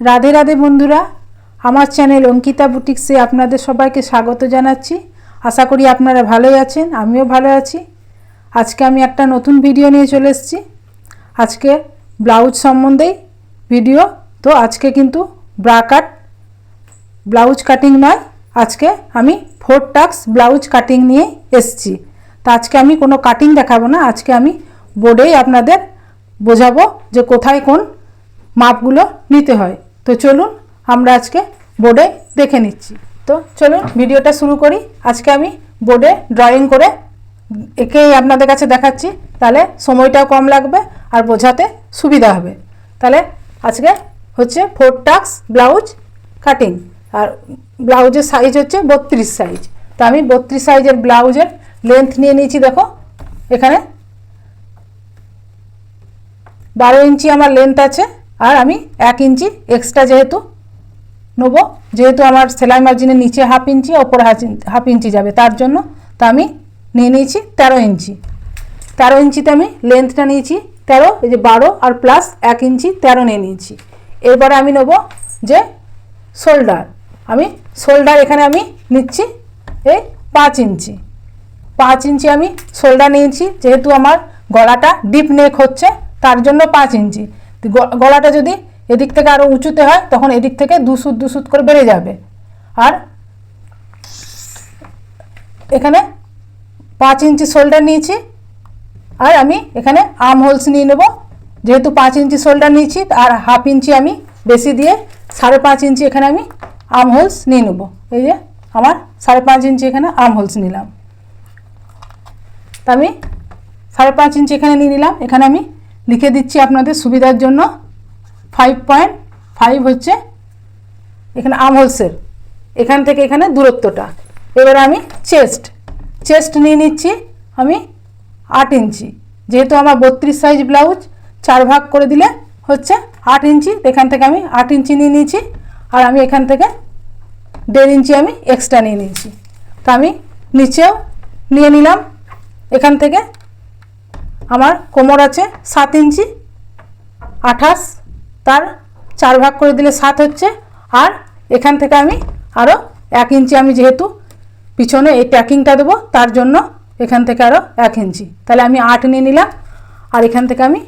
রাধে রাধে বন্ধুরা, আমার চ্যানেল অঙ্কিতা বুটিক্সে আপনাদের সবাইকে স্বাগত জানাচ্ছি। আশা করি আপনারা ভালোই আছেন, আমিও ভালো আছি। আজকে আমি একটা নতুন ভিডিও নিয়ে চলে এসেছি। আজকে ব্লাউজ সম্বন্ধেই ভিডিও, তো আজকে কিন্তু ব্রা কাট, ব্লাউজ কাটিং নয়, আজকে আমি ফোর টাক্স ব্লাউজ কাটিং নিয়ে এসেছি। তো আজকে আমি কোনো কাটিং দেখাবো না, আজকে আমি বোর্ডেই আপনাদের বোঝাবো যে কোথায় কোন মাপগুলো নিতে হয়। তো চলুন, আমরা আজকে বোর্ডে দেখে নিচ্ছি। তো চলুন, ভিডিওটা শুরু করি। আজকে আমি বোর্ডে ড্রয়িং করে একেই আপনাদের কাছে দেখাচ্ছি। তাহলে সময়টাও কম লাগবে আর বোঝাতে সুবিধা হবে। তাহলে আজকে হচ্ছে ফোর টাক্স ব্লাউজ কাটিং আর ব্লাউজের সাইজ হচ্ছে বত্রিশ সাইজ তো আমি বত্রিশ সাইজের ব্লাউজের লেন্থ নিয়ে নিয়েছি, দেখো। এখানে বারো ইঞ্চি আমার লেন্থ আছে। আর আমি এক ইঞ্চি এক্সট্রা যেহেতু নেব, যেহেতু আমার সেলাই মার্জিনের নিচে হাফ ইঞ্চি, ওপর হাফ ইঞ্চি যাবে। তার জন্য তা আমি নিয়ে নিয়েছি তেরো ইঞ্চি। তেরো ইঞ্চিতে আমি লেন্থটা নিয়েছি, তেরো, এই যে বারো আর প্লাস এক ইঞ্চি, তেরো নিয়ে নিয়েছি। এরপরে আমি নেব যে শোল্ডার আমি শোল্ডার এখানে আমি নিচ্ছি এই পাঁচ ইঞ্চি। পাঁচ ইঞ্চি আমি শোল্ডার নিয়েছি, যেহেতু আমার গলাটা ডিপ নেক হচ্ছে, তার জন্য পাঁচ ইঞ্চি। গলাটা যদি এদিক থেকে আরও উঁচুতে হয়, তখন এদিক থেকে দুসুত দুসুত করে বেড়ে যাবে। আর এখানে পাঁচ ইঞ্চি শোল্ডার নিয়েছি, আর আমি এখানে আর্ম হোলস নিয়ে নেব। যেহেতু পাঁচ ইঞ্চি শোল্ডার নিয়েছি, আর হাফ ইঞ্চি আমি বেশি দিয়ে সাড়ে পাঁচ ইঞ্চি এখানে আমি আর্ম হোলস নিয়ে নেব। এই যে আমার সাড়ে পাঁচ ইঞ্চি এখানে আর্ম হোলস নিলাম। তা আমি সাড়ে পাঁচ ইঞ্চি এখানে নিয়ে নিলাম। এখানে আমি লিখে দিচ্ছি আপনাদের সুবিধার জন্য। ফাইভ পয়েন্ট ফাইভ হচ্ছে এখানে আর্ম হোলসের এখান থেকে এখানে দূরত্বটা। এবারে আমি চেস্ট। চেস্ট নিয়ে নিচ্ছি আমি আট ইঞ্চি। যেহেতু আমার বত্রিশ সাইজ ব্লাউজ চার ভাগ করে দিলে হচ্ছে আট ইঞ্চি। এখান থেকে আমি আট ইঞ্চি নিয়ে নিয়েছি আর আমি এখান থেকে দেড় ইঞ্চি আমি এক্সট্রা নিয়ে নিয়েছি তা আমি নিচেও নিয়ে নিলাম। এখান থেকে আমার কোমর আছে সাত ইঞ্চি, আঠাশ, তার চার ভাগ করে দিলে সাত হচ্ছে, আর এখান থেকে আমি আরও এক ইঞ্চি আমি যেহেতু পিছনে এই ট্যাকিংটা দেবো, তার জন্য এখান থেকে আরও এক ইঞ্চি। তাহলে আমি আট নিয়ে নিলাম, আর এখান থেকে আমি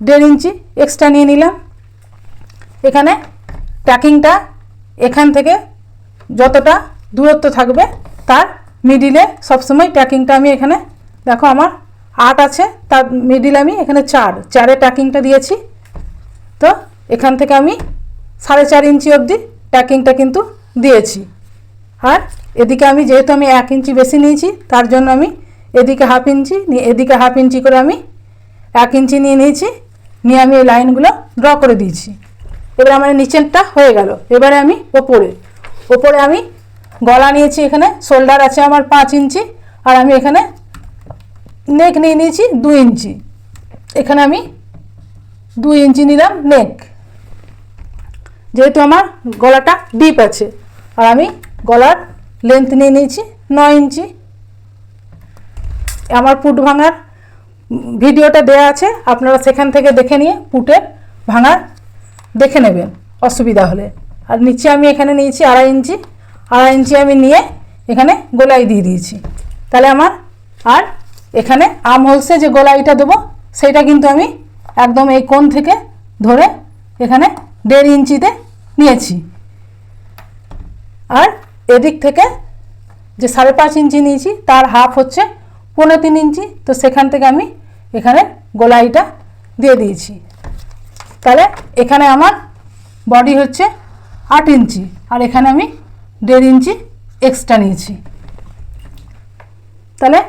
দেড় ইঞ্চি এক্সট্রা নিয়ে নিলাম। এখানে ট্যাকিংটা এখান থেকে যতটা দূরত্ব থাকবে, তার মিডিলে সবসময় ট্যাকিংটা আমি এখানে, দেখো আমার আট আছে, তার মিডিল আমি এখানে চার চারে ট্যাকিংটা দিয়েছি। তো এখান থেকে আমি সাড়ে চার ইঞ্চি অবধি ট্যাকিংটা কিন্তু দিয়েছি। আর এদিকে আমি যেহেতু আমি এক ইঞ্চি বেশি নিয়েছি, তার জন্য আমি এদিকে হাফ ইঞ্চি নিয়ে, এদিকে হাফ ইঞ্চি করে আমি এক ইঞ্চি নিয়ে নিয়েছি, নিয়ে আমি এই লাইনগুলো ড্র করে দিয়েছি। এবারে আমার নিচেরটা হয়ে গেল। এবারে আমি ওপরে ওপরে আমি গলা নিয়েছি এখানে শোল্ডার আছে আমার পাঁচ ইঞ্চি, আর আমি এখানে নেক নিয়ে নিয়েছি দু ইঞ্চি। এখানে আমি দুই ইঞ্চি নিলাম নেক যেহেতু আমার গলাটা ডিপ আছে, আর আমি গলার লেন্থ নিয়ে নিয়েছি নয় ইঞ্চি। আমার পুট ভাঙার ভিডিওটা দেয়া আছে, আপনারা সেখান থেকে দেখে নিয়ে পুটের ভাঙার দেখে নেবেন, অসুবিধা হলে। আর নিচে আমি এখানে নিয়েছি আড়াই ইঞ্চি আড়াই ইঞ্চি আমি নিয়ে এখানে গোলাই দিয়ে দিয়েছি। তাহলে আমার আর এখানে আম হোলসে যে গোলাইটা দেবো, সেইটা কিন্তু আমি একদম এই কোণ থেকে ধরে এখানে দেড় ইঞ্চিতে নিয়েছি। আর এদিক থেকে যে সাড়ে পাঁচ ইঞ্চি নিয়েছি, তার হাফ হচ্ছে পনেরো তিন ইঞ্চি, তো সেখান থেকে আমি এখানে গোলাইটা দিয়ে দিয়েছি। তাহলে এখানে আমার বডি হচ্ছে আট ইঞ্চি, আর এখানে আমি দেড় ইঞ্চি এক্সট্রা নিয়েছি। তাহলে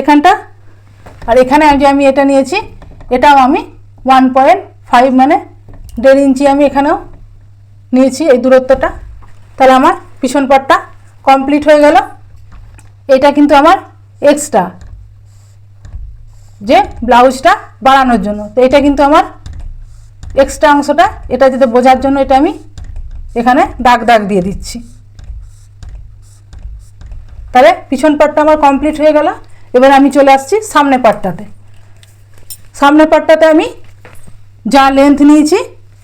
এখানটা। আর এখানে যে আমি এটা নিয়েছি, এটাও আমি ওয়ান পয়েন্ট ফাইভ মানে দেড় ইঞ্চি আমি এখানেও নিয়েছি এই দূরত্বটা। তাহলে আমার পিছন পাটটা কমপ্লিট হয়ে গেল। এটা কিন্তু আমার এক্সট্রা যে ব্লাউজটা বাড়ানোর জন্য। তো এটা কিন্তু আমার এক্সট্রা অংশটা, এটা যাতে বোঝার জন্য এটা আমি এখানে দাগ দাগ দিয়ে দিচ্ছি। তাহলে পিছন পাটটা আমার কমপ্লিট হয়ে গেল। এবার আমি চলে আসছি সামনে পাটটাতে। সামনে পাটটাতে আমি যা লেন্থ নিয়েছি,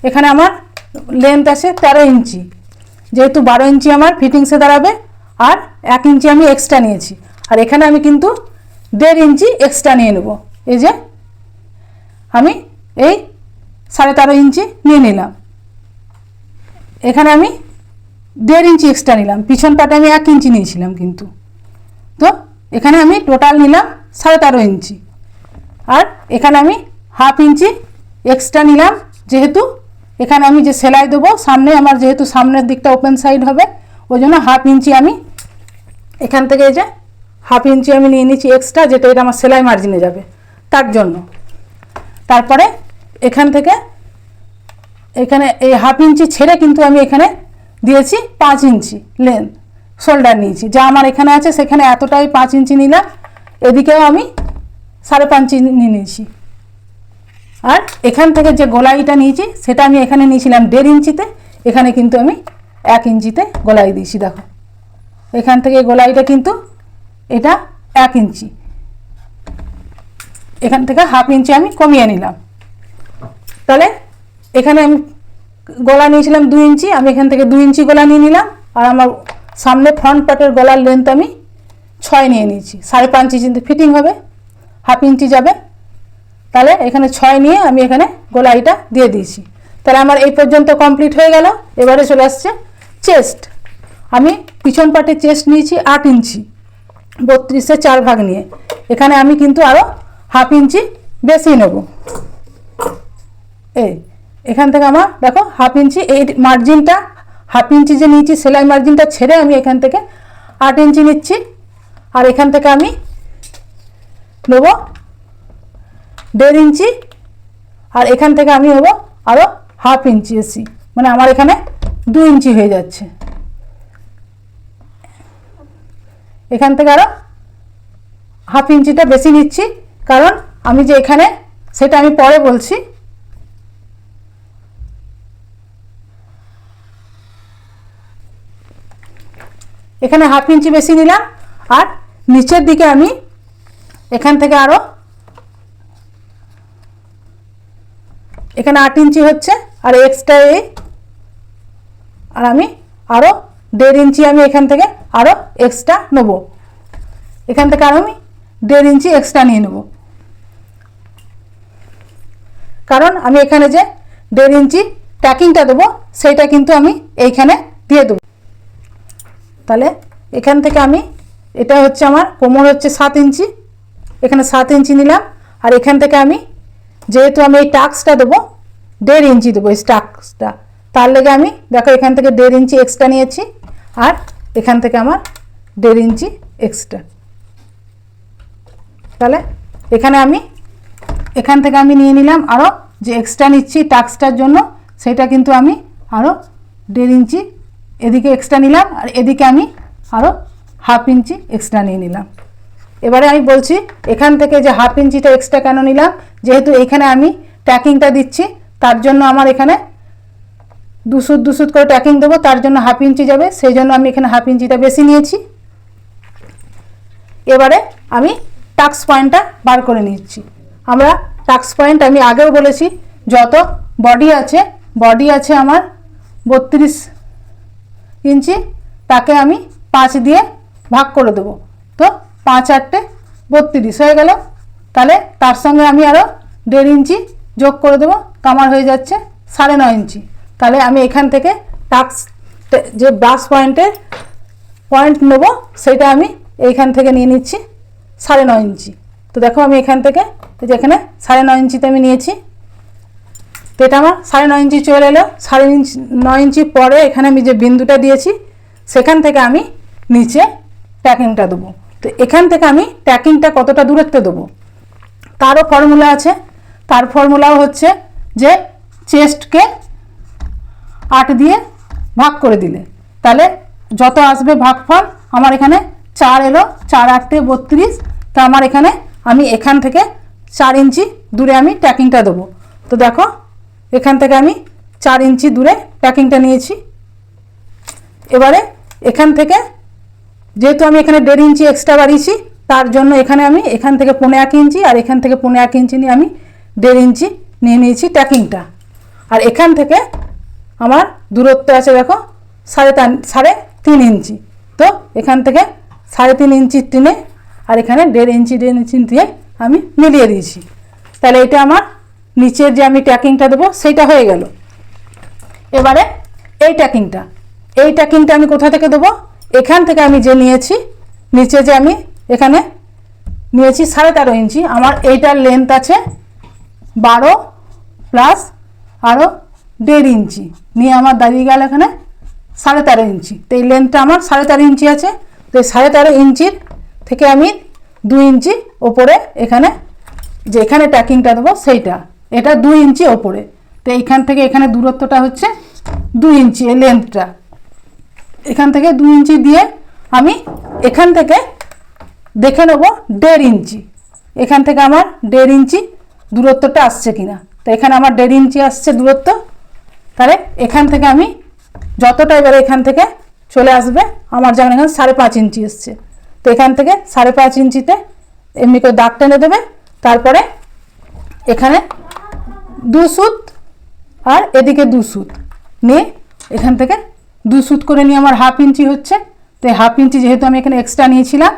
এখানে আমার লেন্থ আসে তেরো ইঞ্চি। যেহেতু বারো ইঞ্চি আমার ফিটিংসে দাঁড়াবে, আর এক ইঞ্চি আমি এক্সট্রা নিয়েছি। আর এখানে আমি কিন্তু দেড় ইঞ্চি এক্সট্রা নিয়ে নেব। এই যে, আমি এই সাড়ে তেরো ইঞ্চি নিয়ে নিলাম। এখানে আমি দেড় ইঞ্চি এক্সট্রা নিলাম। পিছন পাটে আমি এক ইঞ্চি নিয়েছিলাম কিন্তু। তো এখানে আমি টোটাল নিলাম সাড়ে তেরো ইঞ্চি। আর এখানে আমি হাফ ইঞ্চি এক্সট্রা নিলাম, যেহেতু এখানে আমি যে সেলাই দেবো, সামনে আমার যেহেতু সামনের দিকটা ওপেন সাইড হবে, ওই জন্য হাফ ইঞ্চি আমি এখান থেকে এই যে হাফ ইঞ্চি আমি নিয়ে নিচ্ছি এক্সট্রা যেটা এটা আমার সেলাই মার্জিনে যাবে। তার জন্য। তারপরে এখান থেকে এখানে এই হাফ ইঞ্চি ছেড়ে কিন্তু আমি এখানে দিয়েছি পাঁচ ইঞ্চি লেন্থ শোল্ডার নিয়েছি। যা আমার এখানে আছে, সেখানে এতটাই পাঁচ ইঞ্চি নিলাম এদিকেও আমি সাড়ে পাঁচ ইঞ্চি নিয়ে নিয়েছি। আর এখান থেকে যে গোলাইটা নিয়েছি, সেটা আমি এখানে নিয়েছিলাম দেড় ইঞ্চিতে, এখানে কিন্তু আমি এক ইঞ্চিতে গোলাই দিয়েছি, দেখো। এখান থেকে গোলাইটা কিন্তু এটা এক ইঞ্চি। এখান থেকে হাফ ইঞ্চি আমি কমিয়ে নিলাম। তাহলে এখানে আমি গলা নিয়েছিলাম দু ইঞ্চি, আমি এখান থেকে দু ইঞ্চি গলা নিয়ে নিলাম, আর আমার সামনে ফ্রন্ট পার্টের গলার লেন্থ আমি ছয় নিয়ে নিয়েছি। সাড়ে পাঁচ ইঞ্চিতে ফিটিং হবে হাফ ইঞ্চি যাবে। তাহলে এখানে ছয় নিয়ে আমি এখানে গোলাইটা দিয়ে দিয়েছি। তাহলে আমার এই পর্যন্ত কমপ্লিট হয়ে গেল। এবারে চলে আসছে চেস্ট আমি পিছন পাটে চেস্ট নিয়েছি আট ইঞ্চি বত্রিশে চার ভাগ নিয়ে। এখানে আমি কিন্তু আরও হাফ ইঞ্চি বেশি নেব। এই, এখান থেকে আমার দেখো হাফ ইঞ্চি এই মার্জিনটা হাফ ইঞ্চি যে নিয়েছি, সেলাই মার্জিনটা ছেড়ে আমি এখান থেকে আট ইঞ্চি নিচ্ছি। আর এখান থেকে আমি নেব দেড় ইঞ্চি। আর এখান থেকে আমি নেব আরও হাফ ইঞ্চি এসি। মানে আমার এখানে দু ইঞ্চি হয়ে যাচ্ছে। এখান থেকে আরও হাফ ইঞ্চিটা বেশি নিচ্ছি। কারণ আমি যে এখানে, সেটা আমি পরে বলছি। এখানে হাফ ইঞ্চি বেশি নিলাম, আর নিচের দিকে আমি এখান থেকে আরও এখানে আট ইঞ্চি হচ্ছে, আর এক্সট্রা এই আর আমি আরও দেড় ইঞ্চি আমি এখান থেকে আরও এক্সট্রা নেব। এখান থেকে আরও আমি দেড় ইঞ্চি এক্সট্রা নিয়ে নেব। কারণ আমি এখানে যে দেড় ইঞ্চি ট্যাকিংটা দেবো, সেইটা কিন্তু আমি এইখানে দিয়ে দেবো। তাহলে এখান থেকে আমি, এটা হচ্ছে আমার, কোমর হচ্ছে সাত ইঞ্চি, এখানে সাত ইঞ্চি নিলাম, আর এখান থেকে আমি যেহেতু আমি এই টাক্সটা দেবো, দেড় ইঞ্চি দেবো এই টাক্সটা, তার লেগে আমি, দেখো এখান থেকে দেড় ইঞ্চি এক্সট্রা নিয়েছি, আর এখান থেকে আমার দেড় ইঞ্চি এক্সট্রা তাহলে এখানে আমি, এখান থেকে আমি নিয়ে নিলাম আরও যে এক্সট্রা নিচ্ছি টাক্সটার জন্য, সেটা কিন্তু আমি আরও দেড় ইঞ্চি এদিকে এক্সট্রা নিলাম আর এদিকে আমি আরও হাফ ইঞ্চি এক্সট্রা নিয়ে নিলাম। এবারে আমি বলছি, এখান থেকে যে হাফ ইঞ্চিটা এক্সট্রা কেন নিলাম? যেহেতু এখানে আমি ট্যাকিংটা দিচ্ছি, তার জন্য আমার এখানে দুসুদ দুসুদ করে ট্যাকিং দেবো, তার জন্য হাফ ইঞ্চি যাবে, সেই জন্য আমি এখানে হাফ ইঞ্চিটা বেশি নিয়েছি। এবারে আমি টাক্স পয়েন্টটা বার করে নিচ্ছি। আমরা টাক্স পয়েন্ট আমি আগেও বলেছি, যত বডি আছে বডি আছে আমার বত্রিশ ইঞ্চি, তাকে আমি পাঁচ দিয়ে ভাগ করে দেবো। তো পাঁচ আটটে বত্রিশ হয়ে গেল। তাহলে তার সঙ্গে আমি আরও দেড় ইঞ্চি যোগ করে দেবো। তো আমার হয়ে যাচ্ছে সাড়ে নয় ইঞ্চি। তাহলে আমি এখান থেকে টাক্স যে ব্রাশ পয়েন্টের পয়েন্ট নেব, সেটা আমি এইখান থেকে নিয়ে নিচ্ছি সাড়ে নয় ইঞ্চি। তো দেখো আমি এখান থেকে, এই যে সাড়ে নয় ইঞ্চিতে আমি নিয়েছি। এটা আমার সাড়ে নয় ইঞ্চি চলে এলো, সাড়ে ইঞ্চি, নয় ইঞ্চি পরে এখানে আমি যে বিন্দুটা দিয়েছি, সেখান থেকে আমি নিচে ট্যাকিংটা দেবো। তো এখান থেকে আমি ট্যাকিংটা কতটা দূরত্বে দেবো? তারও ফর্মুলা আছে। তার ফর্মুলাও হচ্ছে যে চেস্টকে আট দিয়ে ভাগ করে দিলে। তাহলে যত আসবে ভাগফল, আমার এখানে চার এলো, চার আটটে বত্রিশ, তা আমার এখানে আমি এখান থেকে চার ইঞ্চি দূরে আমি ট্যাকিংটা দেবো। তো দেখো এখান থেকে আমি চার ইঞ্চি দূরে প্যাকিংটা নিয়েছি। এবারে এখান থেকে যেহেতু আমি এখানে দেড় ইঞ্চি এক্সট্রা বাড়িয়েছি, তার জন্য এখানে আমি এখান থেকে পনেরো এক ইঞ্চি আর এখান থেকে পনেরো এক ইঞ্চি নিয়ে আমি দেড় ইঞ্চি নিয়ে নিয়েছি ট্যাকিংটা আর এখান থেকে আমার দূরত্ব আছে দেখো সাড়ে তিন সাড়ে তিন ইঞ্চি। তো এখান থেকে সাড়ে তিন ইঞ্চি টিনে আর এখানে দেড় ইঞ্চি দেড় ইঞ্চি দিয়ে আমি মিলিয়ে দিয়েছি। তাহলে এটা আমার নিচের যে আমি ট্যাকিংটা দেবো, সেইটা হয়ে গেল। এবারে এই ট্যাকিংটা। এই ট্যাকিংটা আমি কোথা থেকে দেবো? এখান থেকে আমি যে নিয়েছি, নিচে যে আমি এখানে নিয়েছি সাড়ে তেরো ইঞ্চি, আমার এইটার লেন্থ আছে বারো প্লাস আরও দেড় ইঞ্চি। নিয়ে আমার দাঁড়িয়ে গেল এখানে সাড়ে তেরো ইঞ্চি। তো এই লেন্থটা আমার সাড়ে তেরো ইঞ্চি আছে। তো এই সাড়ে তেরো ইঞ্চির থেকে আমি দু ইঞ্চি ওপরে এখানে যে এখানে ট্যাকিংটা দেবো সেইটা। এটা দু ইঞ্চি ওপরে। তো এইখান থেকে এখানে দূরত্বটা হচ্ছে দু ইঞ্চি, এই লেন্থটা এখান থেকে দু ইঞ্চি দিয়ে আমি এখান থেকে দেখে নেব দেড় ইঞ্চি। এখান থেকে আমার দেড় ইঞ্চি দূরত্বটা আসছে কিনা। তো এখানে আমার দেড় ইঞ্চি আসছে দূরত্ব। তাহলে এখান থেকে আমি যতটা এবারে এখান থেকে চলে আসবে, আমার যেমন এখানে সাড়ে পাঁচ ইঞ্চি এসছে। তো এখান থেকে সাড়ে পাঁচ ইঞ্চিতে এমনি করে দাগ টেনে দেবে। তারপরে এখানে দু সুত আর এদিকে দু সুত নিয়ে এখান থেকে দু সুত করে নিয়ে আমার হাফ ইঞ্চি হচ্ছে। তো হাফ ইঞ্চি যেহেতু আমি এখানে এক্সট্রা নিয়েছিলাম,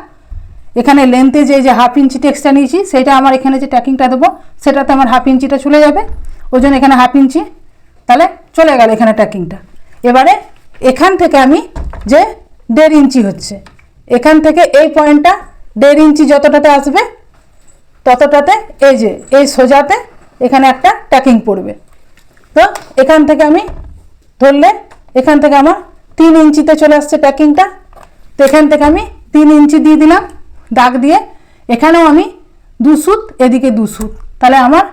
এখানে লেন্থে যে যে হাফ ইঞ্চিটা এক্সট্রা নিয়েছি, সেটা আমার এখানে যে ট্যাকিংটা দেবো, সেটাতে আমার হাফ ইঞ্চিটা চলে যাবে। ওই জন্য এখানে হাফ ইঞ্চি, তাহলে চলে গেল এখানে ট্যাকিংটা এবারে এখান থেকে আমি যে দেড় ইঞ্চি হচ্ছে, এখান থেকে এই পয়েন্টটা দেড় ইঞ্চি যতটাতে আসবে, ততটাতে এই যে, এই সোজাতে এখানে একটা ট্যাকিং পড়বে। তো এখান থেকে আমি ধরলে, এখান থেকে আমার তিন ইঞ্চিতে চলে আসছে ট্যাকিংটা তো এখান থেকে আমি তিন ইঞ্চি দিয়ে দিলাম, দাগ দিয়ে। এখানেও আমি দু সুত, এদিকে দু সুত। তাহলে আমার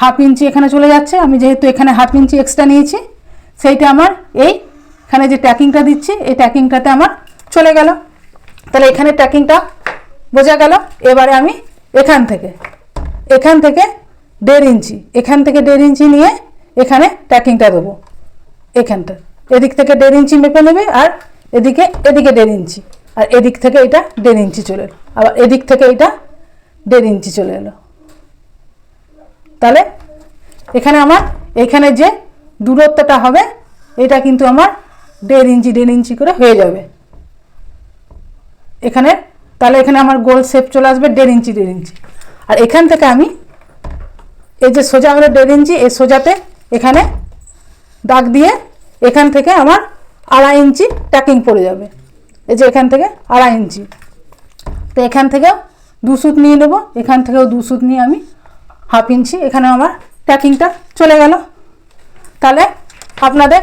হাফ ইঞ্চি এখানে চলে যাচ্ছে। আমি যেহেতু এখানে হাফ ইঞ্চি এক্সট্রা নিয়েছি, সেইটা আমার এই এখানে যে ট্যাকিংটা দিচ্ছি, এই ট্যাকিংটাতে আমার চলে গেল। তাহলে এখানে ট্যাকিংটা বোঝা গেল। এবারে আমি এখান থেকে এখান থেকে দেড় ইঞ্চি। এখান থেকে দেড় ইঞ্চি নিয়ে এখানে ট্যাকিংটা দেবো। এখানটা। এদিক থেকে দেড় ইঞ্চি মেপে নেবে আর এদিকে এদিকে দেড় ইঞ্চি। আর এদিক থেকে এটা দেড় ইঞ্চি চলে এলো। আবার এদিক থেকে এটা দেড় ইঞ্চি চলে এলো। তাহলে এখানে আমার, এখানে যে দূরত্বটা হবে, এটা কিন্তু আমার দেড় ইঞ্চি দেড় ইঞ্চি করে হয়ে যাবে। এখানে, তাহলে এখানে আমার গোল শেপ চলে আসবে দেড় ইঞ্চি দেড় ইঞ্চি। আর এখান থেকে আমি এই যে সোজা হলো দেড় ইঞ্চি, এই সোজাতে এখানে দাগ দিয়ে এখান থেকে আমার আড়াই ইঞ্চি ট্যাকিং পড়ে যাবে। এই যে এখান থেকে আড়াই ইঞ্চি। তো এখান থেকেও দু সুত নিয়ে নেব, এখান থেকেও দু সুত নিয়ে আমি হাফ ইঞ্চি, এখানে আমার ট্যাকিংটা চলে গেল। তাহলে আপনাদের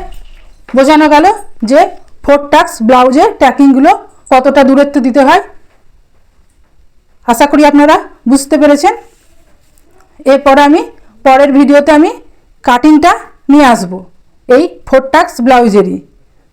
বোঝানো গেল যে ফোর টাক্স ব্লাউজের ট্যাকিংগুলো কতটা দূরত্ব দিতে হয়। আশা করি আপনারা বুঝতে পেরেছেন। এরপর আমি পরের ভিডিওতে আমি কাটিংটা নিয়ে আসব। এই ফোর টাক্স ব্লাউজেরই।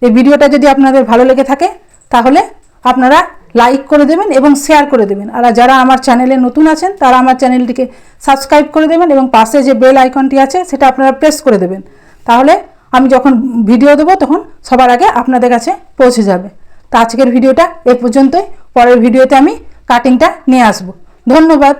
এই ভিডিওটা যদি আপনাদের ভালো লেগে থাকে, তাহলে আপনারা লাইক করে দেবেন এবং শেয়ার করে দেবেন। আর যারা আমার চ্যানেলে নতুন আছেন, তারা আমার চ্যানেলটিকে সাবস্ক্রাইব করে দেবেন এবং পাশে যে বেল আইকনটি আছে, সেটা আপনারা প্রেস করে দেবেন। তাহলে আমি যখন ভিডিও দেবো, তখন সবার আগে আপনাদের কাছে পৌঁছে যাবে। তো আজকের ভিডিওটা এ পর্যন্তই। পরের ভিডিওতে আমি কাটিংটা নিয়ে আসব। ধন্যবাদ।